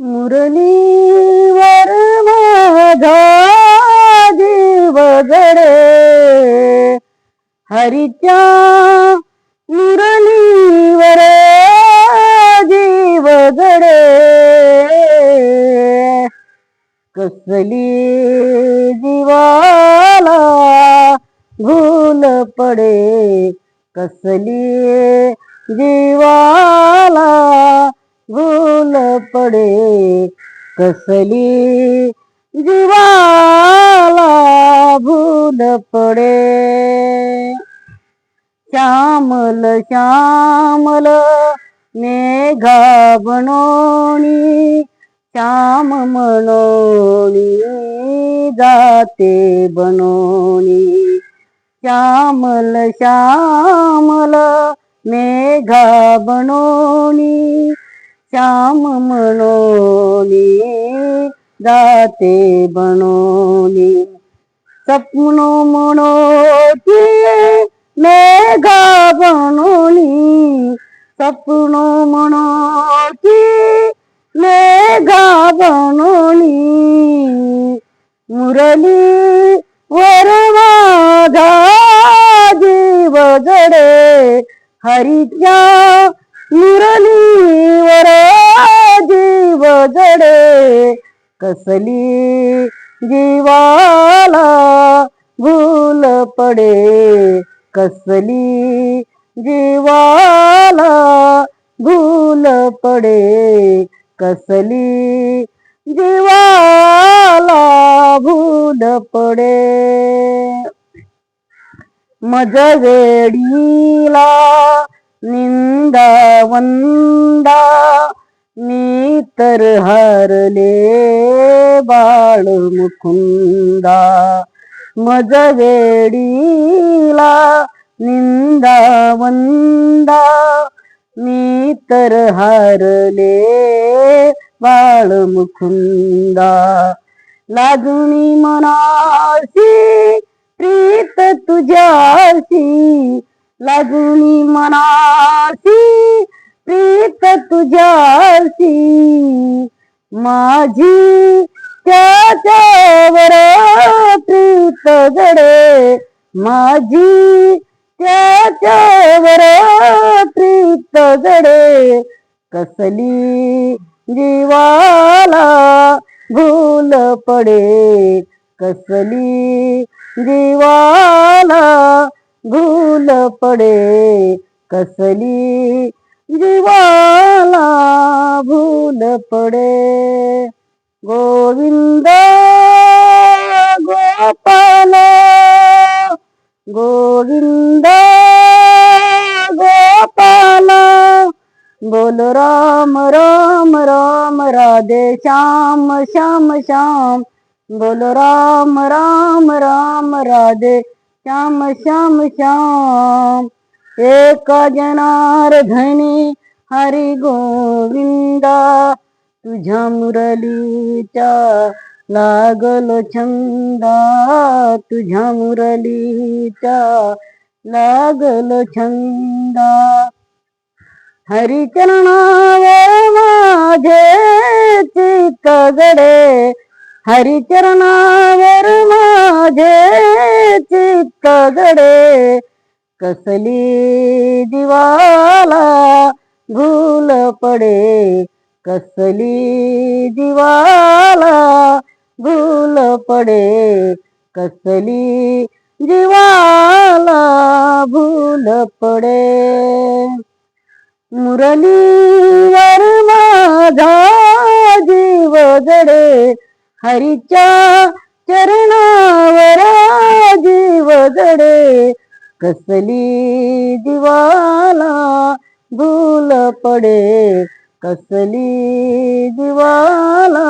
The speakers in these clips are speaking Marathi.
मुरलीवर माझा जीव जडे. हरीच्या मुरलीवर जीव जडे. कसली जीवाला भूल पडे. कसली जीवाला गुण पडे कसली जीवाला भूल पडे. श्यामल श्यामल मेघा बनोणी श्याम मनोणी जाते बनोणी. श्यामल श्यामल मेघा बनोनी श्याम म्हणोनी जाते बनोनी सपनो मनोती मेघा बनोनी सपनो मनोती मेघा बनोनी मुरली वर जीव जडे मुरली जीवर जीव जडे कसली जीवाला भूल पडे कसली जीवाला भूल पडे कसली जीवाला भूल पडे. मज वेडीला निंदा वंदा मी तर हरले बाळ मुकुंदा मज वेडीला निंदा वंदा मी तर हारले बाळ मुकुंदा लाजुनी मनाशी प्रीत तुझ्याशी लाजणी मनाशी प्रीत तुझ्याशी. माझी त्याच्यावर प्रीत जडे माझी त्याच्यावर प्रीत जडे कसली जीवाला भूल पडे. कसली जीवाला भूल पडे कसली जीवाला भूल पडे. गोविंद गोपाल गोविंद गोपाल. बोल राम राम राम राधे श्याम श्याम श्याम. बोल राम राम राम राधे श्याम श्याम श्याम। एक जनार्धनी हरी गोविंदा। तुझ्या मुरलीच्या लागल छंदा। तुझ्या मुरलीच्या लागल छंदा। हरिचरणावर माझे चित्त गडे हरिचरणावर माझे चित्त जडे कसली दिवाला भूल पडे कसली दिवाला भूल पडे कसली जीवाला भूल पडे. मुरलीवर माझा जीव जडे हरीच्या चरणावर जीव जडे कसली दिवाला भूल पडे कसली दिवाला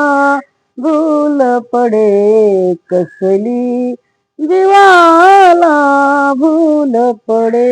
भूल पडे कसली दिवाला भूल पडे.